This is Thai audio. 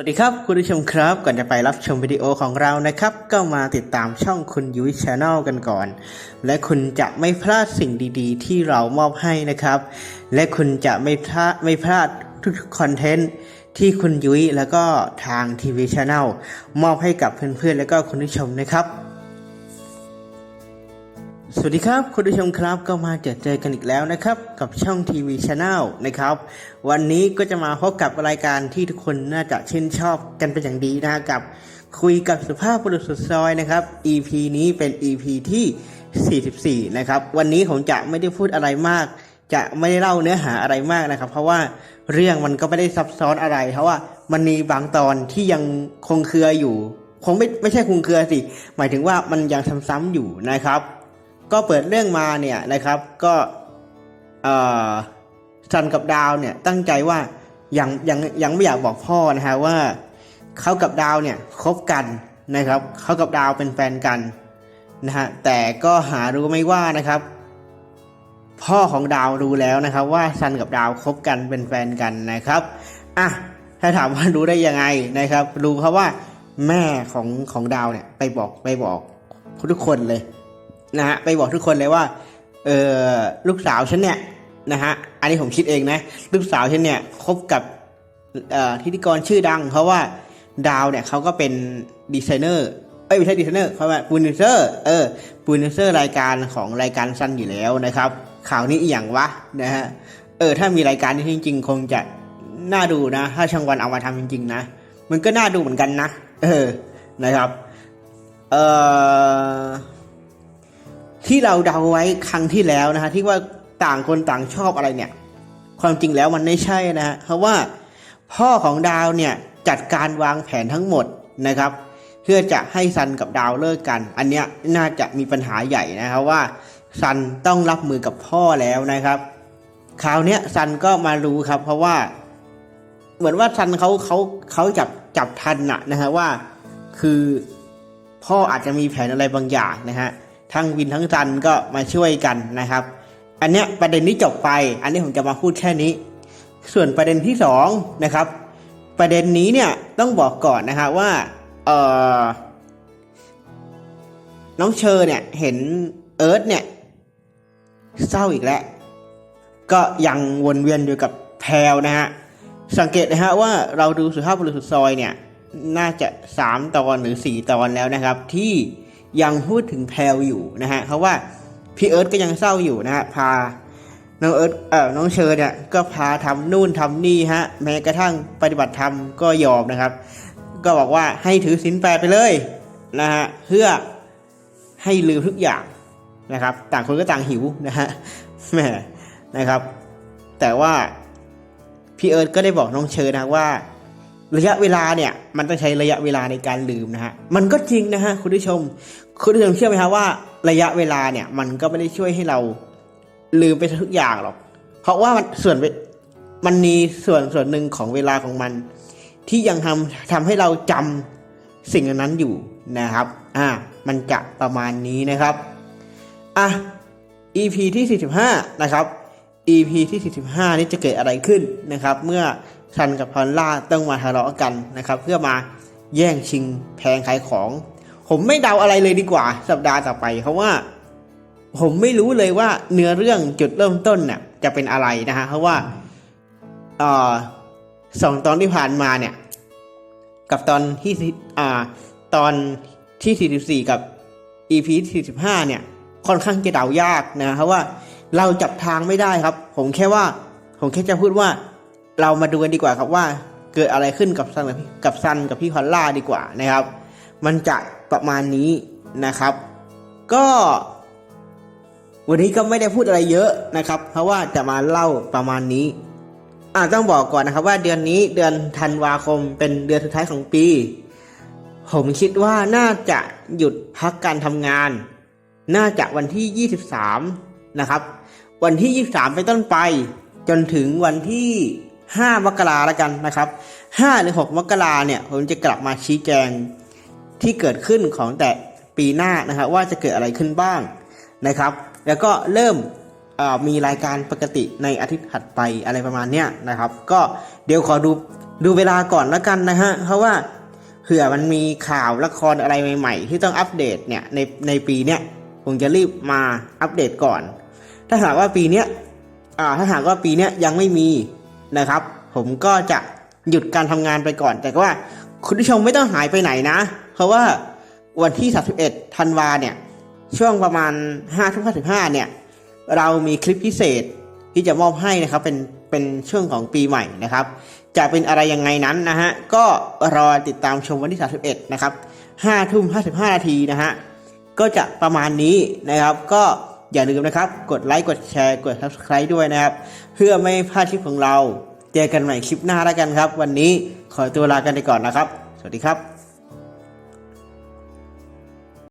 วัสดีครับ คุณผู้ชมครับ ก่อนจะไปรับชมวิดีโอของเรานะครับ ก็มาติดตามช่องคุณยุ้ยชาแนลกันก่อน และคุณจะไม่พลาดสิ่งดีๆ ที่เรามอบให้นะครับ และคุณจะไม่พลาดไม่พลาดทุกๆคอนเทนต์ที่คุณยุ้ยแล้วก็ทางทีวีชาแนลมอบให้กับเพื่อนๆ และก็คุณผู้ชมนะครับ สวัสดีครับ คุณผู้ชมครับก็มาเจอเจอกันอีกแล้วนะครับ กับช่องทีวีชาแนลนะครับ วันนี้ก็จะมาพบกับรายการที่ทุกคนน่าจะชื่นชอบกันเป็นอย่างดีนะกับ คุยกับสุภาพบุรุษสุดซอยนะครับ EP นี้เป็น EP ที่ 44 นะครับ วันนี้ผมจะไม่ได้พูดอะไรมาก จะไม่ได้เล่าเนื้อหาอะไรมากนะครับ เพราะว่าเรื่องมันก็ไม่ได้ซับซ้อนอะไร เพราะว่ามันมีบางตอนที่ยังคงเครืออยู่ คงไม่ไม่ใช่คงเครือสิหมายถึงว่ามันยังซ้ำๆอยู่นะครับ ก็เปิดเรื่องมาเนี่ยนะครับก็ซันกับดาวเนี่ยตั้งใจว่ายังยังยังไม่อยากบอกพ่อนะฮะว่าเขากับดาวเนี่ยคบกันนะครับเขากับดาวเป็นแฟนกันนะฮะแต่ก็หารู้ไม่ว่านะครับ พ่อของดาวรู้แล้วนะครับ ว่าซันกับดาวคบกันเป็นแฟนกันนะครับอะถ้าถามว่ารู้ได้ยังไงนะครับ รู้เพราะว่าแม่ของของดาวเนี่ยไปบอกไปบอกทุกคนเลย นะฮะไปบอกทุกคนเลยว่าเออลูกสาวฉันเนี่ยนะฮะอันนี้ผมคิดเองนะ ลูกสาวฉันเนี่ยคบกับเอ่อพิธีกรชื่อดัง เพราะว่าดาวเนี่ยเขาก็เป็นดีไซเนอร์เอ้ยไม่ใช่ดีไซเนอร์เขาเป็นปูนิเซอร์เออปูนิเซอร์รายการของรายการสั้นอยู่แล้วนะครับ ข่าวนี้อีหยังวะนะฮะเออถ้ามีรายการนี้จริง ๆ คงจะน่าดูนะ ถ้าช่างวันเอามาทำจริง ๆ นะ มันก็น่าดูเหมือนกันนะ เออนะครับ เออ ที่เราเดาไว้ครั้งที่แล้วนะฮะที่ว่าต่างคนต่างชอบอะไรเนี่ย ความจริงแล้วมันไม่ใช่นะฮะเพราะว่าพ่อของดาวเนี่ยจัดการวางแผนทั้งหมดนะครับ เพื่อจะให้ซันกับดาวเลิกกัน อันเนี้ยน่าจะมีปัญหาใหญ่นะครับว่าซันต้องรับมือกับพ่อแล้วนะครับคราวเนี้ยซันก็มารู้ครับ เพราะว่า เหมือนว่าซันเขาเขาเขาจับจับทันนะนะฮะว่า คือพ่ออาจจะมีแผนอะไรบางอย่างนะฮะ ทั้งวินทั้งซันก็มาช่วยกันนะครับ อันเนี้ยประเด็นนี้จบไป อันนี้ผมจะมาพูดแค่นี้ ส่วนประเด็นที่สองนะครับ ประเด็นนี้เนี่ยต้องบอกก่อนนะฮะว่าเออน้องเชอร์เนี่ยเห็นเอิร์ธเนี่ยเศร้าอีกแล้ว ก็ยังวนเวียนอยู่กับแพลวนะฮะสังเกตนะฮะว่าเราดูสุภาพบุรุษสุดซอยเนี่ยน่าจะสามตอนหรือสี่ตอนแล้วนะครับ ที่ ยังพูดถึงแพลวอยู่นะฮะเพราะว่าพี่เอิร์ธก็ยังเศร้าอยู่นะฮะพาน้องเอิร์ธเออน้องเชอเนี่ยก็พาทำนู่นทำนี่ฮะแม้กระทั่งปฏิบัติธรรมก็ยอมนะครับ ก็บอกว่าให้ถือศีลแปดไปเลยนะฮะเพื่อให้ลืมทุกอย่างนะครับ ต่างคนก็ต่างหิวนะฮะแหมนะครับ แต่ว่าพี่เอิร์ธก็ได้บอกน้องเชอนะว่า ระยะเวลาเนี่ยมันต้องใช้ระยะเวลาในการลืมนะฮะมันก็จริงนะฮะคุณผู้ชม คุณผู้ชมเชื่อไหมฮะว่าระยะเวลาเนี่ยมันก็ไม่ได้ช่วยให้เราลืมไปทุกอย่างหรอก เพราะว่ามันส่วนมันมีส่วนส่วนหนึ่งของเวลาของมัน ที่ยังทำทำให้เราจำสิ่งนั้นอยู่นะครับ อ่า มันจะประมาณนี้นะครับ อะ EP ที่ 45 นะครับ EP ที่ 45 นี้จะเกิดอะไรขึ้นนะครับ เมื่อ ซันกับพอลล่าต้องมาทะเลาะกันนะครับเพื่อมาแย่งชิงแพงขายของ ผมไม่เดาอะไรเลยดีกว่า สัปดาห์ต่อไปเพราะว่า ผมไม่รู้เลยว่าเนื้อเรื่องจุดเริ่มต้นเนี่ยจะเป็นอะไรนะฮะเพราะว่าออสองตอนที่ผ่านมาเนี่ย กับตอนที่อ่าตอนที่ 44 กับ EP ที่45 เนี่ย ค่อนข้างจะเดายากนะเพราะว่าเราจับทางไม่ได้ครับ ผมแค่ว่า ผมแค่จะพูดว่า เรามาดูกันดีกว่าครับว่าเกิดอะไรขึ้นกับซันกับพี่กับซันกับพี่พอลล่าดีกว่านะครับ มันจะประมาณนี้นะครับ ก็ วันนี้ก็ไม่ได้พูดอะไรเยอะนะครับ เพราะว่าจะมาเล่าประมาณนี้อ่าต้องบอกก่อนนะครับว่าเดือนนี้เดือนธันวาคมเป็นเดือนสุดท้ายของปี ผมคิดว่าน่าจะหยุดพักการทำงาน น่าจะวันที่ 23 นะครับ วันที่ 23 ไปนต้นไป จนถึงวันที่ 5 มกราแล้วกันนะครับ5หรือ 6 มกราเนี่ยผมจะกลับมาชี้แจงที่เกิดขึ้นของแต่ปีหน้านะครับว่าจะเกิดอะไรขึ้นบ้างนะครับ แล้วก็เริ่มมีรายการปกติในอาทิตย์ถัดไปอะไรประมาณเนี้ยนะครับ ก็เดี๋ยวขอดูดูเวลาก่อนแล้วกันนะฮะเพราะว่าเผื่อมันมีข่าวละครอะไรใหม่ ๆ ที่ต้องอัปเดตเนี่ยในในปีเนี้ยผมจะรีบมาอัปเดตก่อน ถ้าหากว่าปีเนี้ยอ่าถ้าหากว่าปีเนี้ยยังไม่มี นะครับ ผมก็จะหยุดการทำงานไปก่อน แต่ว่าคุณผู้ชมไม่ต้องหายไปไหนนะ เพราะว่าวันที่ 31 ธันวาเนี่ย ช่วงประมาณ5ทุ่ม55เนี่ย เรามีคลิปพิเศษที่จะมอบให้นะครับ เป็น เป็นช่วงของปีใหม่นะครับ จะเป็นอะไรยังไงนั้นนะฮะ ก็รอติดตามชมวันที่ 31 นะครับ5ทุ่ม55นาทีนะฮะ ก็จะประมาณนี้นะครับ ก็ อย่าลืมนะครับ กดไลค์กดแชร์กด subscribe ด้วยนะครับ เพื่อไม่พลาดคลิปของเรา เจอกันใหม่คลิปหน้าแล้วกันครับ วันนี้ขอตัวลากันไปก่อนนะครับ สวัสดีครับ